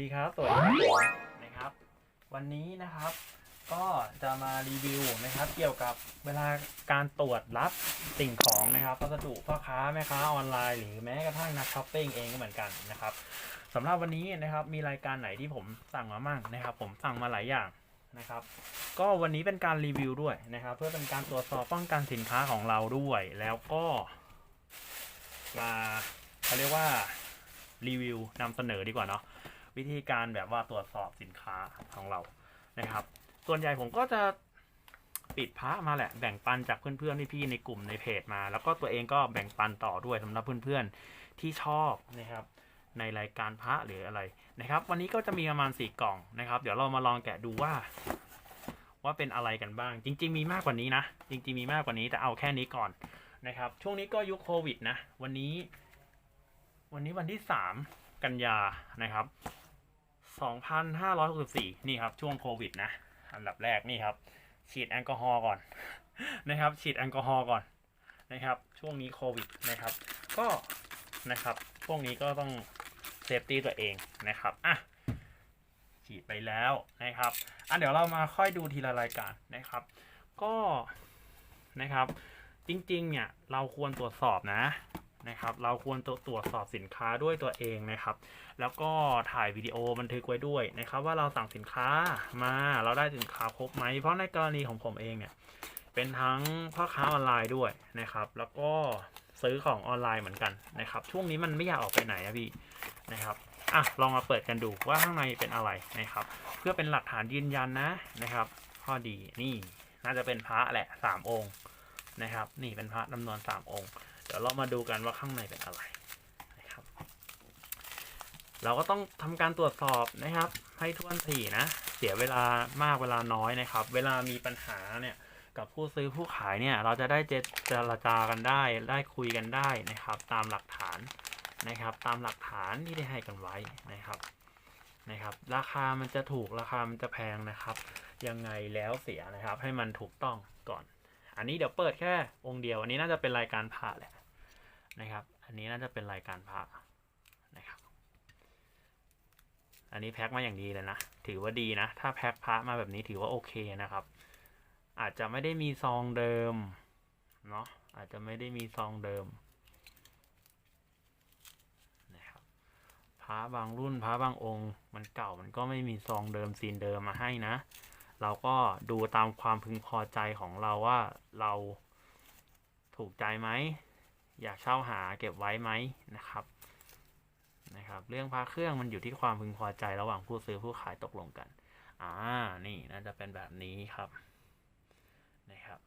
ดีครับ สวัสดีครับผมนะครับ วันนี้นะครับ ก็จะมารีวิวนะครับ เกี่ยวกับเวลาการตรวจรับสิ่งของนะครับพัสดุพ่อค้าแม่ค้าออนไลน์ หรือแม้กระทั่งนักช้อปปิ้งเองก็เหมือนกันนะครับสำหรับวันนี้นะครับมีรายการไหนที่ผมสั่งมามั่งนะครับ ผมสั่งมาหลายอย่างนะครับ ก็วันนี้เป็นการรีวิวด้วยนะครับ เพื่อเป็นการตรวจสอบป้องกันสินค้าของเราด้วย แล้วก็มาเขาเรียกว่ารีวิวนำเสนอดีกว่าเนาะ วิธีการแบบว่าตรวจสอบสินค้าของเรานะครับ ส่วนใหญ่ผมก็จะปิดพระมาแหละแบ่งปันจากเพื่อนๆพี่ๆในกลุ่มในเพจมา แล้วก็ตัวเองก็แบ่งปันต่อด้วยสำหรับเพื่อนๆที่ชอบนะครับในรายการพระหรืออะไรนะครับ วันนี้ก็จะมีประมาณสี่กล่องนะครับ เดี๋ยวเรามาลองแกะดูว่า ว่าเป็นอะไรกันบ้าง จริง ๆ มีมากกว่านี้นะ จริง ๆ มีมากกว่านี้แต่เอาแค่นี้ก่อนนะครับ ช่วงนี้ก็ยุคโควิดนะ วันนี้ วันนี้วันที่สามกันยานะครับ สองพันห้าร้อยหกสิบสี่นี่ครับ ช่วงโควิดนะ อันดับแรกนี่ครับ ฉีดแอลกอฮอล์ก่อน นะครับ ฉีดแอลกอฮอล์ก่อนนะครับ ช่วงนี้โควิดนะครับ ก็นะครับช่วงนี้ก็ต้องเซฟตี้ตัวเองนะครับอะฉีดไปแล้วนะครับอะเดี๋ยวเรามาค่อยดูทีละรายการนะครับ ก็นะครับ จริงๆ เนี่ยเราควรตรวจสอบนะ นะครับ เราควรตรวจสอบสินค้าด้วยตัวเองนะครับ แล้วก็ถ่ายวิดีโอบันทึกไว้ด้วยนะครับ ว่าเราสั่งสินค้ามาเราได้สินค้าครบไหมเพราะในกรณีของผมเองเนี่ยเป็นทั้งพ่อค้าออนไลน์ด้วยนะครับ แล้วก็ซื้อของออนไลน์เหมือนกันนะครับ ช่วงนี้มันไม่อยากออกไปไหนอะพี่นะครับอะลองมาเปิดกันดูว่าข้างในเป็นอะไรนะครับ เพื่อเป็นหลักฐานยืนยันนะนะครับ ข้อดีนี่น่าจะเป็นพระแหละสามองค์นะครับ นี่เป็นพระจำนวนสามองค์ ดี๋ยวเรามาดูกันว่าข้างในเป็นอะไรนะครับ เราก็ต้องทำการตรวจสอบนะครับ ให้ท่วนถี่นะ เสียเวลามากเวลาน้อยนะครับ เวลามีปัญหาเนี่ยกับผู้ซื้อผู้ขายเนี่ยเราจะได้เจเจรจากันได้ได้คุยกันได้นะครับ ตามหลักฐานนะครับ ตามหลักฐานที่ได้ให้กันไว้นะครับนะครับ ราคามันจะถูกราคามันจะแพงนะครับ ยังไงแล้วเสียนะครับ ให้มันถูกต้องก่อน อันนี้เดี๋ยวเปิดแค่องค์เดียว อันนี้น่าจะเป็นรายการพระแหละ นะครับ อันนี้น่าจะเป็นรายการพระนะครับ อันนี้แพ็คมาอย่างดีเลยนะ ถือว่าดีนะ ถ้าแพ็คพระมาแบบนี้ถือว่าโอเคนะครับ อาจจะไม่ได้มีซองเดิมเนาะ อาจจะไม่ได้มีซองเดิมนะครับ พระบางรุ่นพระบางองค์ มันเก่ามันก็ไม่มีซองเดิมซีนเดิมมาให้นะ เราก็ดูตามความพึงพอใจของเราว่าเราถูกใจไหม อยากเช่าหาเก็บไว้ไหมนะครับนะครับ เรื่องพาเครื่องมันอยู่ที่ความพึงพอใจระหว่างผู้ซื้อผู้ขายตกลงกัน อ่า นี่น่าจะเป็นแบบนี้ครับนะครับ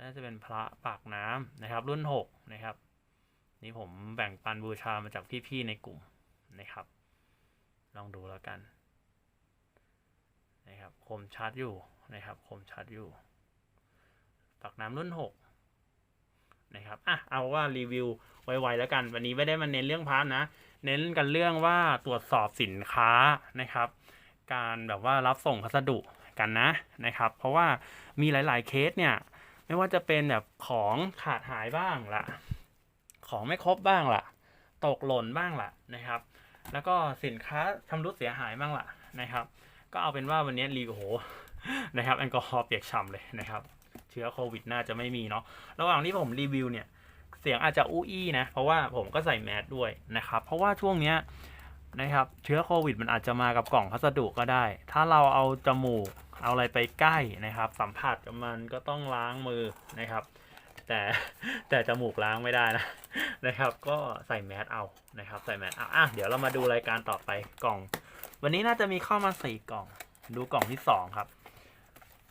น่าจะเป็นพระปากน้ำนะครับ รุ่นหกนะครับ นี่ผมแบ่งปันบูชามาจากพี่ๆในกลุ่มนะครับ ลองดูแล้วกันนะครับคมชัดอยู่นะครับคมชัดอยู่ปากน้ำรุ่นหก นะครับอะเอาว่ารีวิวไวๆแล้วกัน วันนี้ไม่ได้มาเน้นเรื่องพาร์ทนะ เน้นกันเรื่องว่าตรวจสอบสินค้านะครับ การแบบว่ารับส่งพัสดุกันนะนะครับ เพราะว่ามีหลาย ๆเคสเนี่ย ไม่ว่าจะเป็นแบบของขาดหายบ้างละของไม่ครบบ้างละตกหล่นบ้างละนะครับ แล้วก็สินค้าชำรุดเสียหายบ้างละนะครับ ก็เอาเป็นว่าวันนี้รีโอ้โหนะครับแอลกอฮอล์เปียกฉ่ำเลยนะครับ ชื้อโควิดน่าจะไม่มีเนาะระหว่างที่ผมรีวิวเนี่ย เสียงอาจจะอู้อี้นะ เพราะว่าผมก็ใส่แมสด้วยนะครับ เพราะว่าช่วงเนี้ยนะครับเชื้อโควิดมันอาจจะมากับกล่องพัสดุก็ได้ ถ้าเราเอาจมูกเอาอะไรไปใกล้นะครับ สัมผัสกับมันก็ต้องล้างมือนะครับ แต่แต่จมูกล้างไม่ได้นะนะครับ ก็ใส่แมสเอานะครับ ใส่แมสเอาอะเดี๋ยวเรามาดูรายการต่อไปกล่อง วันนี้น่าจะมีเข้ามาสี่กล่อง ดูกล่องที่สองครับ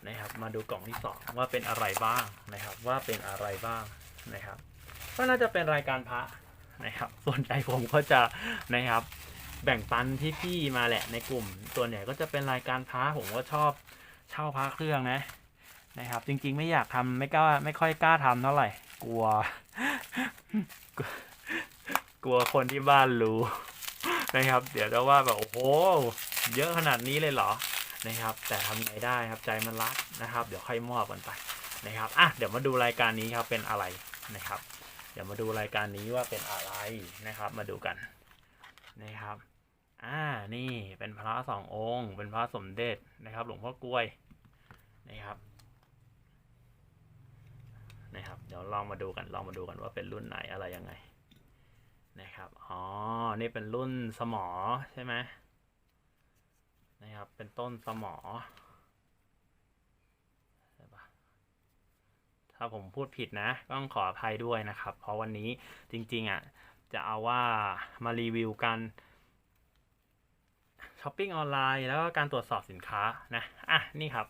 นะครับ มาดูกล่องที่สองว่าเป็นอะไรบ้างนะครับ ว่าเป็นอะไรบ้างนะครับ ก็น่าจะเป็นรายการพระนะครับ ส่วนใหญ่ผมก็จะนะครับ แบ่งปันที่พี่มาแหละในกลุ่มส่วนใหญ่ก็จะเป็นรายการพระผมก็ชอบเช่าพระเครื่องนะนะครับ จริง ๆ ไม่อยากทำไม่กล้าไม่ค่อยกล้าทำเท่าไหร่กลัวกลัว กลัวคนที่บ้านรู้นะครับ เดี๋ยวจะว่าแบบโอ้โหเยอะขนาดนี้เลยเหรอ นะครับ แต่ทำไงได้ครับใจมันรักนะครับ เดี๋ยวค่อยมอบกันไปนะครับอะเดี๋ยวมาดูรายการนี้ครับเป็นอะไรนะครับ เดี๋ยวมาดูรายการนี้ว่าเป็นอะไรนะครับ มาดูกันนะครับอ่านี่เป็นพระสององค์ เป็นพระสมเด็จนะครับ หลวงพ่อกล้วยนะครับนะครับ เดี๋ยวลองมาดูกันลองมาดูกันว่าเป็นรุ่นไหนอะไรยังไงนะครับ อ๋อ นี่เป็นรุ่นสมอใช่ไหม นะครับ เป็นต้นสมอถ้าผมพูดผิดนะก็ต้องขออภัยด้วยนะครับ เพราะวันนี้จริงๆอะจะเอาว่ามารีวิวกันช้อปปิ้งออนไลน์แล้วก็การตรวจสอบสินค้านะอะนี่ครับ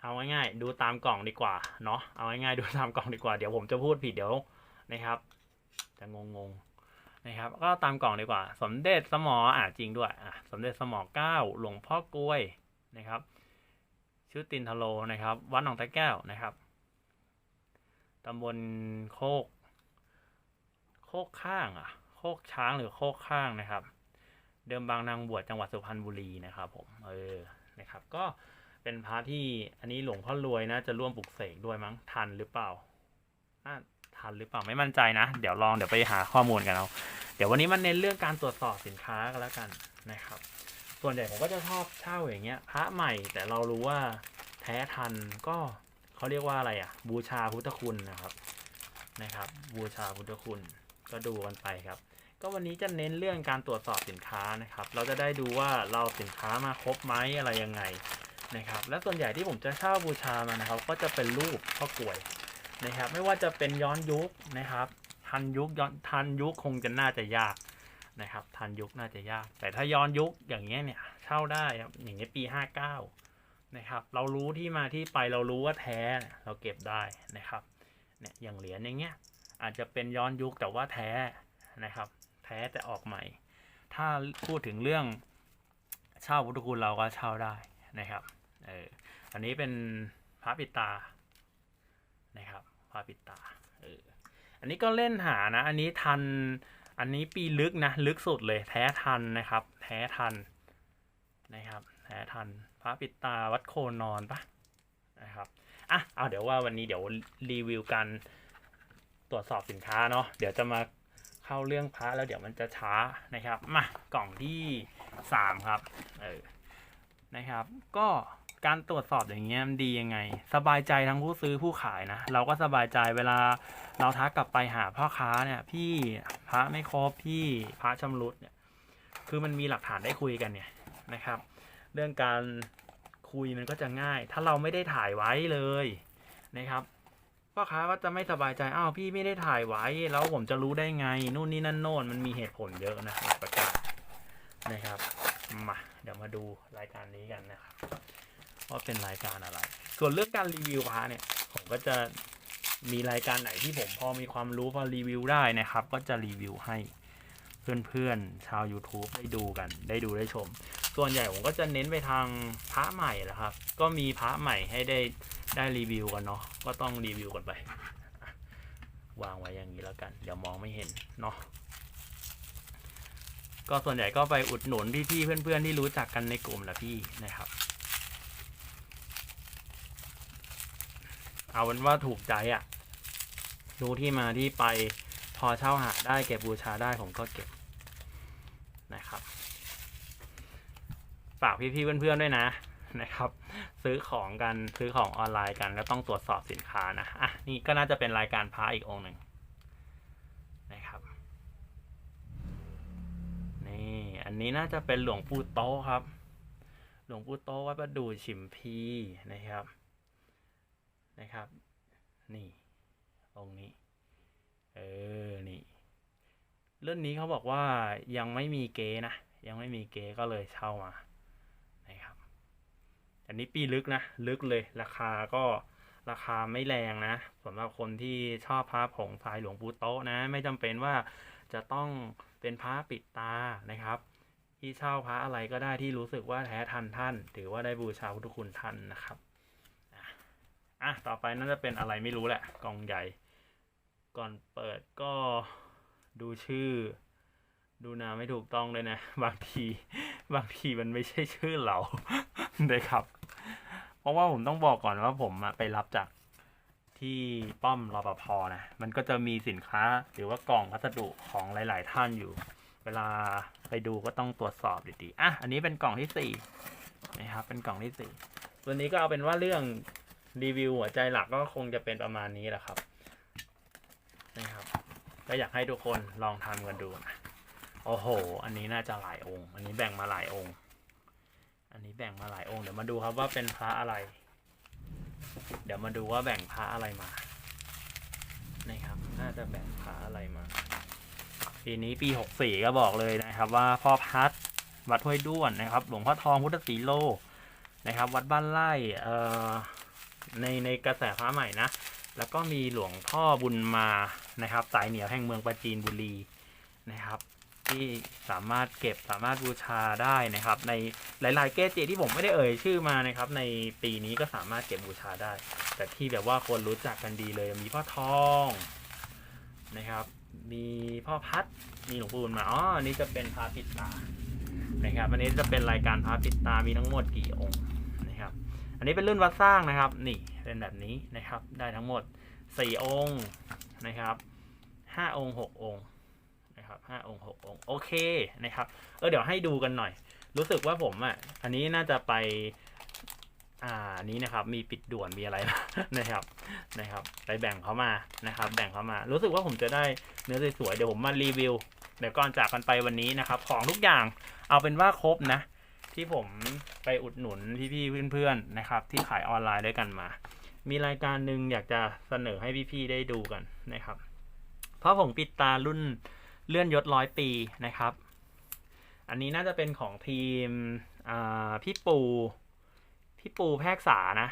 เอาง่ายๆดูตามกล่องดีกว่าเนาะเอาง่ายๆดูตามกล่องดีกว่าเดี๋ยวผมจะพูดผิดเดี๋ยวนะครับ จะงงๆ นะครับ ก็ตามกล่องดีกว่า สมเด็จสมออ่าจริงด้วยอะสมเด็จสมอเก้าหลวงพ่อกล้วยนะครับชื่อตินทโลนะครับ วัดหนองตะแก้วนะครับตำบลโคก โคกข้างอะ โคกช้างหรือโคกข้างนะครับ เดิมบางนางบวชจังหวัดสุพรรณบุรีนะครับ ผม เออ นะครับ ก็เป็นพระที่อันนี้หลวงพ่อรวยนะจะร่วมปลุกเสกด้วยมั้งทันหรือเปล่าน่า ทันหรือเปล่าไม่มั่นใจนะ เดี๋ยวลองเดี๋ยวไปหาข้อมูลกันเอาเดี๋ยววันนี้มันเน้นเรื่องการตรวจสอบสินค้ากันแล้วกันนะครับ ส่วนใหญ่ผมก็จะชอบเช่าอย่างเงี้ยพระใหม่แต่เรารู้ว่าแท้ทันก็เขาเรียกว่าอะไรอะ บูชาพุทธคุณนะครับนะครับ บูชาพุทธคุณก็ดูกันไปครับ ก็วันนี้จะเน้นเรื่องการตรวจสอบสินค้านะครับ เราจะได้ดูว่าเราสินค้ามาครบไหมอะไรยังไงนะครับ และส่วนใหญ่ที่ผมจะเช่าบูชามานะครับ ก็จะเป็นรูปพ่อกลวย นะครับ ไม่ว่าจะเป็นย้อนยุคนะครับ ทันยุคย้อนทันยุคคงจะน่าจะยากนะครับ ทันยุคน่าจะยาก แต่ถ้าย้อนยุคอย่างเงี้ยเนี่ยเช่าได้ครับอย่างเงี้ยปีห้าเก้านะครับ เรารู้ที่มาที่ไปเรารู้ว่าแท้เราเก็บได้นะครับเนี่ยอย่างเหรียญอย่างเงี้ยอาจจะเป็นย้อนยุคแต่ว่าแท้นะครับ แท้แต่ออกใหม่ ถ้าพูดถึงเรื่องเช่าพุทธคุณเราก็เช่าได้นะครับเอออันนี้เป็นพระปิตานะครับ พระปิดตาเอออันนี้ก็เล่นหานะ อันนี้ทัน อันนี้ปีลึกนะ ลึกสุดเลย แท้ทันนะครับ แท้ทันนะครับ แท้ทันพระปิดตาวัดโคนอนปะนะครับอะเอาเดี๋ยวว่าวันนี้เดี๋ยวรีวิวกันตรวจสอบสินค้าเนาะเดี๋ยวจะมาเข้าเรื่องพระแล้วเดี๋ยวมันจะช้านะครับมากล่องที่สามครับเออนะครับ ก็ การตรวจสอบอย่างเงี้ยมันดียังไง สบายใจทั้งผู้ซื้อผู้ขายนะ เราก็สบายใจเวลาเราทักกลับไปหาพ่อค้าเนี่ย พี่พระไม่ครบพี่พระชำรุดเนี่ย คือมันมีหลักฐานได้คุยกันเนี่ยนะครับ เรื่องการคุยมันก็จะง่าย ถ้าเราไม่ได้ถ่ายไว้เลยนะครับพ่อค้าก็จะไม่สบายใจอ้าวพี่ไม่ได้ถ่ายไว้ แล้วผมจะรู้ได้ไง นู่นนี่นั่นโน่นมันมีเหตุผลเยอะนะหลายประการนะครับมาเดี๋ยวมาดูรายการนี้กันนะครับ ว่าเป็นรายการอะไร ส่วนเรื่องการรีวิวพระเนี่ย ผมก็จะมีรายการไหนที่ผมพอมีความรู้พอรีวิวได้นะครับ ก็จะรีวิวให้เพื่อนๆ ชาว YouTube ได้ดูกัน ได้ดูได้ชม ส่วนใหญ่ผมก็จะเน้นไปทางพระใหม่แหละครับ ก็มีพระใหม่ให้ได้ได้รีวิวกันเนาะ ก็ต้องรีวิวกันไป วางไว้อย่างนี้แล้วกัน เดี๋ยวมองไม่เห็นเนาะ ก็ส่วนใหญ่ก็ไปอุดหนุนพี่ๆเพื่อนๆที่รู้จักกันในกลุ่มแหละพี่นะครับ เอาเป็นว่าถูกใจอะ่ะรู้ที่มาที่ไปพอเช่าหาได้เก็บบูชาได้ผมก็เก็บนะครับฝากพี่ๆเพื่อนๆด้วยนะนะครับ ซื้อของกันซื้อของออนไลน์กันก็ต้องตรวจสอบสินค้านะอะนี่ก็น่าจะเป็นรายการพระอีกองค์หนึ่งนะครับนี่อันนี้น่าจะเป็นหลวงปู่โตครับ หลวงปู่โตวัดประดู่ฉิมพีนะครับ นะครับ นี่องค์นี้ เออ นี่เรื่องนี้เขาบอกว่ายังไม่มีเกนะ ยังไม่มีเกก็เลยเช่ามานะครับ อันนี้ปีลึกนะ ลึกเลย ราคาก็ราคาไม่แรงนะสำหรับคนที่ชอบพระผงพายหลวงปู่โตะนะ ไม่จำเป็นว่าจะต้องเป็นพระปิดตานะครับ ที่เช่าพระอะไรก็ได้ที่รู้สึกว่าแท้ทันท่าน ถือว่าได้บูชาพุทธคุณท่านนะครับ อะต่อไปน่าจะเป็นอะไรไม่รู้แหละ กล่องใหญ่ ก่อนเปิดก็ดูชื่อ ดูนามไม่ถูกต้องเลยนะ บางที บางทีมันไม่ใช่ชื่อเรานะครับ เพราะว่าผมต้องบอกก่อนว่าผมไปรับจากที่ป้อมรปภนะ มันก็จะมีสินค้าหรือว่ากล่องพัสดุของหลาย ๆ ท่านอยู่ เววลาไปดูก็ต้องตรวจสอบดีๆ อะ อันนี้เป็นกล่องที่สี่นะครับ เป็นกล่องที่สี่ตัวนี้ก็เอาเป็นว่าเรื่อง รีวิวหัวใจหลักก็คงจะเป็นประมาณนี้แหละครับนะครับก็อยากให้ทุกคนลองทำกันดูนะโอ้โห อันนี้น่าจะหลายองค์ อันนี้แบ่งมาหลายองค์ อันนี้แบ่งมาหลายองค์ เดี๋ยวมาดูครับว่าเป็นพระอะไร เดี๋ยวมาดูว่าแบ่งพระอะไรมานะครับ น่าจะแบ่งพระอะไรมา ปีนี้ปีหกสี่ก็บอกเลยนะครับ ว่าพ่อพัดวัดห้วยด้วนนะครับ หลวงพ่อทองพุทธศรีโลนะครับ วัดบ้านไร่เอ่อ ในในกระแสฟ้าใหม่นะ แล้วก็มีหลวงพ่อบุญมานะครับ สายเหนียวแห่งเมืองประจีนบุรีนะครับ ที่สามารถเก็บสามารถบูชาได้นะครับ ในหลาย ๆ เกจิที่ผมไม่ได้เอ่ยชื่อมานะครับ ในปีนี้ก็สามารถเก็บบูชาได้ แต่ที่แบบว่าคนรู้จักกันดีเลยมีพ่อทองนะครับ มีพ่อพัดมีหลวงปู่บุญมาอ๋ออันนี้จะเป็นพระปิดตานะครับอันนี้จะเป็นรายการพระปิดตามีทั้งหมดกี่องค์ อันนี้เป็นรุ่นวัดสร้างนะครับ นี่เป็นแบบนี้นะครับ ได้ทั้งหมดสี่องค์นะครับห้าองค์หกองค์นะครับห้าองค์หกองค์ โอเคนะครับ เออเดี๋ยวให้ดูกันหน่อย รู้สึกว่าผมอะ อันนี้น่าจะไป อ่านนี้นะครับ มีปิดด่วน มีอะไรนะครับ นะครับ ไปแบ่งเขามา นะครับ แบ่งเขามา รู้สึกว่าผมจะได้เนื้อสวยๆ เดี๋ยวผมมารีวิว เดี๋ยวก่อนจากกันไปวันนี้นะครับ ของทุกอย่าง เอาเป็นว่าครบนะ ที่ผมไปอุดหนุนพี่ๆเพื่อนๆนะครับ ที่ขายออนไลน์ด้วยกันมา มีรายการหนึ่งอยากจะเสนอให้พี่ๆได้ดูกันนะครับ เพราะผมปิดตารุ่นเลื่อนยศร้อยปีนะครับ อันนี้น่าจะเป็นของทีมพี่ปูพี่ปูแพกษานะ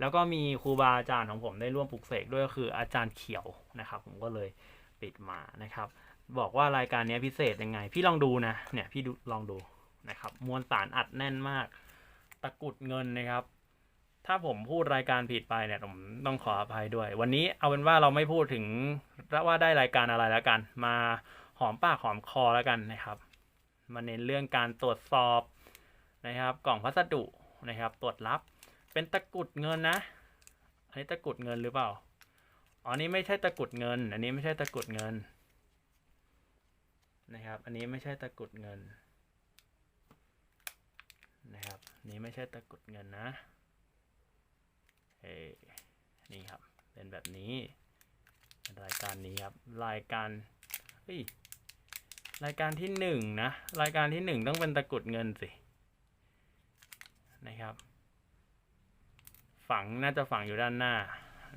แล้วก็มีครูบาอาจารย์ของผมได้ร่วมปลุกเสกด้วยก็คืออาจารย์เขียวนะครับ ผมก็เลยปิดมานะครับ บอกว่ารายการนี้พิเศษยังไง พี่ลองดูนะ เนี่ยพี่ดูลองดู นะครับ มวลสารอัดแน่นมาก ตะกุดเงินนะครับ ถ้าผมพูดรายการผิดไปเนี่ยผมต้องขออภัยด้วย วันนี้เอาเป็นว่าเราไม่พูดถึงว่าได้รายการอะไรแล้วกัน มาหอมปากหอมคอแล้วกันนะครับ มาเน้นเรื่องการตรวจสอบนะครับ กล่องพัสดุนะครับ ตรวจรับ เป็นตะกุดเงินนะ อันนี้ตะกุดเงินหรือเปล่าอ๋อนี่ไม่ใช่ตะกุดเงิน อันนี้ไม่ใช่ตะกุดเงินนะครับ อันนี้ไม่ใช่ตะกุดเงิน นะครับ นี่ไม่ใช่ตะกรุดเงินนะเอ้นี่ครับ เป็นแบบนี้รายการนี้ครับ รายการเฮ้ยรายการที่หนึ่งนะ รายการที่หนึ่งต้องเป็นตะกรุดเงินสิ นะครับ ฝังน่าจะฝังอยู่ด้านหน้า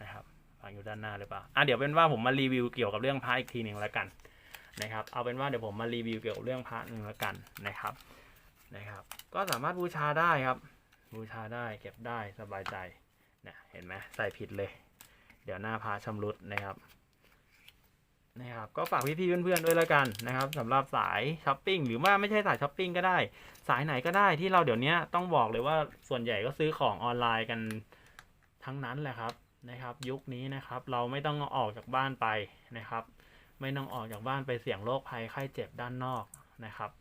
นะครับ ฝังอยู่ด้านหน้าหรือเปล่า อะเดี๋ยวเป็นว่าผมมารีวิวเกี่ยวกับเรื่องพระอีกทีหนึ่งแล้วกันนะครับ เอาเป็นว่าเดี๋ยวผมมารีวิวเกี่ยวกับเรื่องพระหนึ่งแล้วกันนะครับ นะครับ ก็สามารถบูชาได้ครับ บูชาได้เก็บได้สบายใจเนี่ยเห็นไหมใส่ผิดเลย เดี๋ยวหน้าพระชำรุดนะครับนะครับก็ฝากพี่ๆเพื่อนๆด้วยแล้วกันนะครับสำหรับสายช้อปปิ้งหรือว่าไม่ใช่สายช้อปปิ้งก็ได้ สายไหนก็ได้ที่เราเดี๋ยวนี้ต้องบอกเลยว่าส่วนใหญ่ก็ซื้อของออนไลน์กันทั้งนั้นแหละครับนะครับ ยุคนี้นะครับเราไม่ต้องออกจากบ้านไปนะครับ ไม่ต้องออกจากบ้านไปเสี่ยงโรคภัยไข้เจ็บด้านนอกนะครับ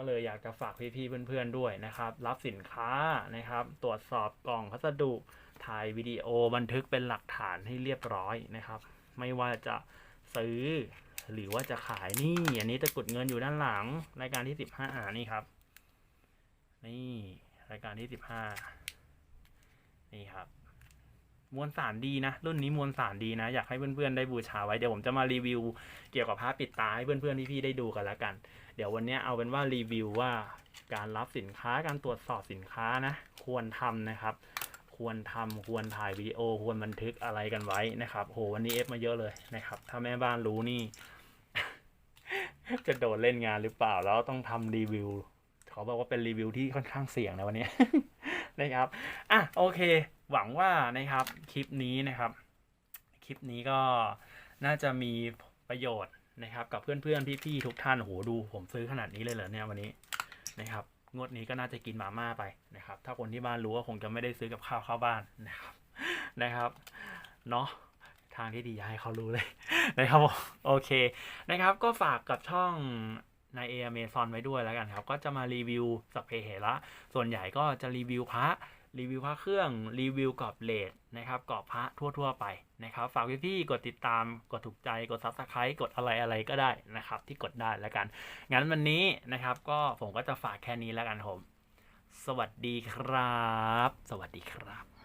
ก็เลยอยากจะฝากพี่ๆเพื่อนๆด้วยนะครับ รับสินค้านะครับ ตรวจสอบกล่องพัสดุถ่ายวิดีโอบันทึกเป็นหลักฐานให้เรียบร้อยนะครับ ไม่ว่าจะซื้อหรือว่าจะขายนี่อันนี้ตะกุดเงินอยู่ด้านหลัง รายการที่สิบห้าอ่านี่ครับ นี่รายการที่สิบห้านี่ครับ มวลสารดีนะ รุ่นนี้มวลสารดีนะ อยากให้เพื่อนๆได้บูชาไว้ เดี๋ยวผมจะมารีวิวเกี่ยวกับผ้าปิดตาให้เพื่อนๆพี่ๆได้ดูกันแล้วกัน เดี๋ยววันนี้เอาเป็นว่ารีวิวว่าการรับสินค้าการตรวจสอบสินค้านะ ควรทำนะครับ ควรทำควรถ่ายวิดีโอ ควรบันทึกอะไรกันไว้นะครับโหวันนี้เอฟมาเยอะเลยนะครับ ถ้าแม่บ้านรู้นี่ จะโดนเล่นงานหรือเปล่าแล้วต้องทำรีวิวเขาบอกว่าเป็นรีวิวที่ค่อนข้างเสี่ยงนะวันนี้นะครับอะโอเค หวังว่านะครับคลิปนี้นะครับ คลิปนี้ก็น่าจะมีประโยชน์ นะครับกับเพื่อนๆพี่ๆทุกท่านโหดู ผมซื้อขนาดนี้เลยเหรอเนี่ยวันนี้นะครับงวดนี้ก็น่าจะกินมาม่าไปนะครับ ถ้าคนที่บ้านรู้ก็คงจะไม่ได้ซื้อกับข้าวเข้าบ้านนะครับนะครับเนาะทางที่ดีอย่าให้เขารู้เลยนะครับโอเคนะครับ ก็ฝากกับช่องในเอเมซอนไว้ด้วยแล้วกันครับ ก็จะมารีวิวสัพเพเหระส่วนใหญ่ก็จะรีวิวพระ รีวิวพระเครื่องรีวิวกรอบเลดนะครับกรอบพระทั่วๆไปนะครับ ฝากพี่ๆกดติดตามกดถูกใจกด subscribe กดอะไรอะไรก็ได้นะครับ ที่กดได้แล้วกัน งั้นวันนี้นะครับ ก็ผมก็จะฝากแค่นี้แล้วกันผม สวัสดีครับ สวัสดีครับ